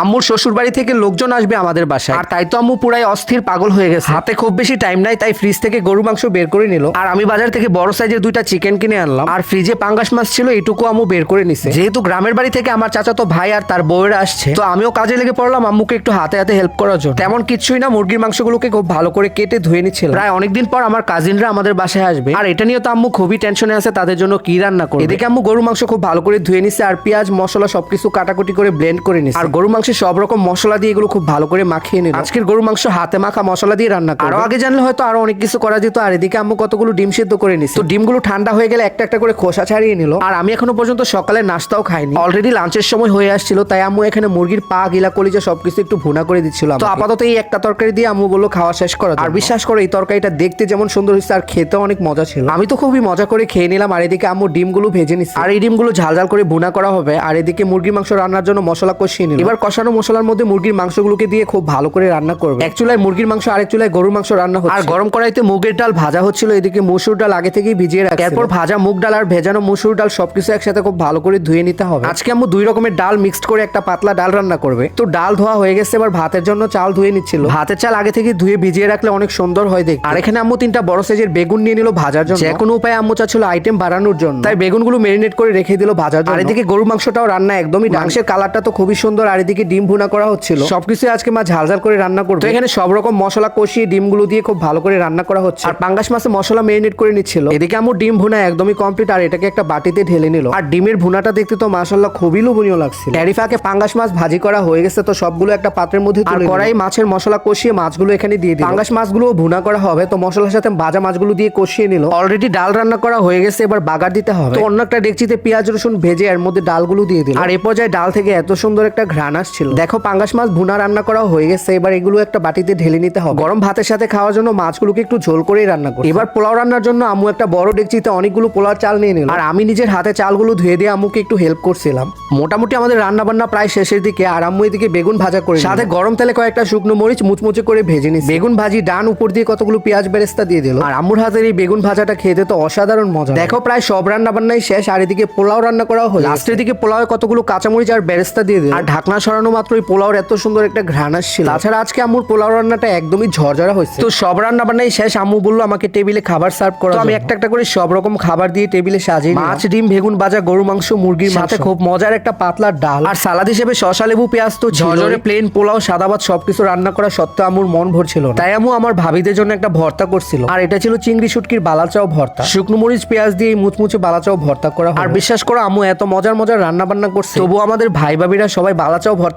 আম্মুর শ্বশুর বাড়ি থেকে লোকজন আসবে আমাদের বাসায়। আর তাই তো আম্মু পুরাই অস্থির পাগল হয়ে গেছে। হাতে খুব বেশি টাইম নাই তাই ফ্রিজ থেকে গরু মাংস বের করে নিল। আর আমি বাজার থেকে বড় সাইজের দুইটা চিকেন কিনে আনলাম। আর ফ্রিজে পাঙ্গাস মাছ ছিল এটুকু আম্মু বের করে নিছে। যেহেতু গ্রামের বাড়ি থেকে আমার চাচা তো ভাই আর তার বউয়েরা আসছে তো আমিও কাজে লেগে পড়লাম আম্মুকে একটু হাতে হাতে হেল্প করার জন্য। তেমন কিছুই না মুরগির মাংসগুলোকে খুব ভালো করে কেটে ধুয়ে নিচ্ছিল প্রায় অনেকদিন পর আমার কাজিনরা আমাদের বাসায় আসবে। আর এটা নিয়ে তো আম্মু খুবই টেনশনে আছে তাদের জন্য কি রান্না করবে? এদিকে আম্মু গরু মাংস খুব ভালো করে ধুয়ে নিছে আর পেঁয়াজ মশলা সবকিছু কাটাকুটি করে ব্লেন্ড করে নিছে। আর গরু মাংসে সব রকম মশলা দিয়ে এগুলো খুব ভালো করে মাখিয়ে নিল। আজকের গরু মাংস হাতে মাখা মশলা দিয়ে রান্না করো আগে জানলে হয়তো আরও অনেক কিছু করা যেত আর এদিকে আম্মু কতগুলো ডিম সিদ্ধ করে নিছে। তো ডিমগুলো ঠান্ডা হয়ে গেলে একটা একটা করে খোসা ছাড়িয়ে নিল। আর আমি এখনও পর্যন্ত সকালে নাস্তাও খাইনি। অলরেডি লাঞ্চের সময় হয়ে আসছিল তাই আম্মু এখানে মুরগির পা গিলা কলিজা সবকিছু একটু ভুনা করে দিচ্ছিল তো আপাতত এই একটা তরকারি দিয়ে আম্মু বলল খাওয়া শেষ করা আর বিশ্বাস করে এই তরকারিটা দেখতে যেমন সুন্দর হয়েছে আর খেতে অনেক মজা ছিল। আমি তো খুবই মজা করে খেয়ে নিলাম আর এদিকে আম্মু ডিমগুলো ভেজে নিচ্ছে আর এই ডিমগুলো ঝাল ঝাল করে ভুনা করা হবে আর এদিকে মুরগির মাংস রান্নার জন্য মশলা কষিয়ে নিল। এবার কষানো মশলার মধ্যে মুরগির মাংসগুলোকে দিয়ে খুব ভালো করে রান্না করবে। এক চুলায় মুরগির মাংস আরেক চুলায় গরুর মাংস রান্না হচ্ছে। আর গরম কড়াইতে মুগের ডাল ভাজা হচ্ছিল এদিকে মসুর ডাল আগে থেকেই ভিজিয়ে রাখা এরপর ভাজা মুগ ডাল আর ভেজানো মসুর ডাল সবকিছু একসাথে খুব ভালো করে ধুয়ে নিতে হবে। আজকে আম্মু দুই রকমের ডাল মিক্সড করে একটা পাতলা ডাল রান্না করবে। তো ডাল ধোয়া হয়ে গেছে এবার ভাতের জন্য চাল ধুয়ে নিচ্ছিল। ভাতের চাল আগে থেকে ধুয়ে ভিজিয়ে রাখলে অনেক সুন্দর হয় দেখতে। আর এখানে আম্মু তিনটা বড় সাইজের বেগুন নিয়ে নিল ভাজার জন্য। যে কোনো উপায়ে আম্মু চাচ্ছিল আইটেম বাড়ানোর জন্য। তাই বেগুনগুলো মেরিনেট করে রেখে দিল ভাজার জন্য। আর এদিকে গরু মাংসটাও রান্না একদমই মাংসের কালারটা তো খুবই সুন্দর আর এদিকে ডিম ভুনা করা হচ্ছিল? সবকিছু আজকে মা ঝাল ঝাল করে রান্না করবে। এখানে সব রকম মশলা কষিয়ে ডিমগুলো দিয়ে খুব ভালো করে রান্না করা হচ্ছে। আর পাঙ্গাস মাছে মশলা মেরিনেট করে নিচ্ছিল। এদিকে আম্মু ডিম ভুনা একদমই কমপ্লিট আর এটাকে একটা বাটিতে ঢেলে নিল। আর ডিমের ভুনাটা দেখতে তো মাশাল্লাহ খুবই লোভনীয় লাগছিল। ক্যারিফাকে পাঙ্গাস মাছ ভাজি করা হয়ে গেছে তো সবগুলো একটা পাত্রের মধ্যে তুলে কড়াই মাছের মশলা কষিয়ে মাছগুলো এখানে দিয়ে দিল। পাঙ্গাস মাছগুলো ভুনা করা হবে তো মশলার সাথে ভাজা মাছগুলো দিয়ে কষিয়ে নিল। অলরেডি ডাল রান্না করা হয়ে গেছে এবার বাগার দিতে হবে। তো অন্য একটা ডেকচিতে পেঁয়াজ রসুন ভেজে এর মধ্যে ডালগুলো দিয়ে দিল। আর এ পর্যায়ে ডাল থেকে এত সুন্দর একটা ঘ্রাণ আসছিল। দেখো, পাঙ্গাস মাছ ভুনা রান্না করা হয়ে গেছে। এবার এগুলো একটা বাটিতে ঢেলে নিতে হবে। গরম ভাতের সাথে খাওয়ার জন্য মাছগুলোকে একটু ঝোল করেই রান্না করি এবার পোলাও রান্নার জন্য আম্মু একটা বড় ডেকচিতে অনেকগুলো পোলাও চাল নিয়ে নিল। আর আমি নিজের হাতে চালগুলো ধুয়ে দিয়ে আম্মুকে একটু হেল্প করছিলাম। মোটামুটি আমাদের রান্না বান্না প্রায় শেষের দিকে, আর আম্মু এদিকে বেগুন ভাজা করে সাথে গরম তেলে কয়েকটা শুকনো মরিচ মুচমুচে করে ভেজে নিস বেগুন ভাজি ডান উপর দিয়ে কতগুলো পেঁয়াজ বেরেস্তা দিয়ে দিল। আর আম্মুর হাতের এই বেগুন ভাজাটা খেতে তো অসাধারণ মজা দেখো, প্রায় সব রান্না বান্নাই শেষ, আর এদিকে পোলাও রান্না করা হলো লাস্টের দিকে পোলাও কতগুলো কাঁচামরিচ আর বেরেস্তা দিয়ে দিল। আর ঢাকনা সরানো মাত্র এই পোলাওর এত সুন্দর একটা ঘ্রাণ আসছিল। তাছাড়া আজকে আম্মুর পোলাও রান্নাটা একদমই ঝরঝরা হয়েছে। তো সব রান্না বান্নাই শেষ। আম্মু বলল আমাকে টেবিলে খাবার সার্ভ করা আমি একটা একটা করে সব রকম খাবার দিয়ে টেবিলে সাজিয়ে মাছ ডিম বেগুন ভাজা গরু মাংস মুরগির সাথে খুব মজার একটা পাতলা ডাল। আর সালাদ হিসেবে শশা লেবু পেঁয়াজ তো ঝরঝরে প্লেন পোলাও সাদা ভাত সবকিছু রান্না করা সত্ত্বেও আমুর মন ভরছিল না। তাই আমু আমার ভাবিদের জন্য একটা ভর্তা করছিল। আর এটা ছিল চিংড়ি শুটকির বালাচাও ভর্তা। শুকনো মরিচ পেঁয়াজ দিয়ে মুচমুচে বালাচাও ভর্তা করা আর বিশ্বাস করো আমু এত মজার মজার রান্না বান্না করছে। তবু আমাদের ভাই ভাবিরা সবাই বালাচাও ভর্তা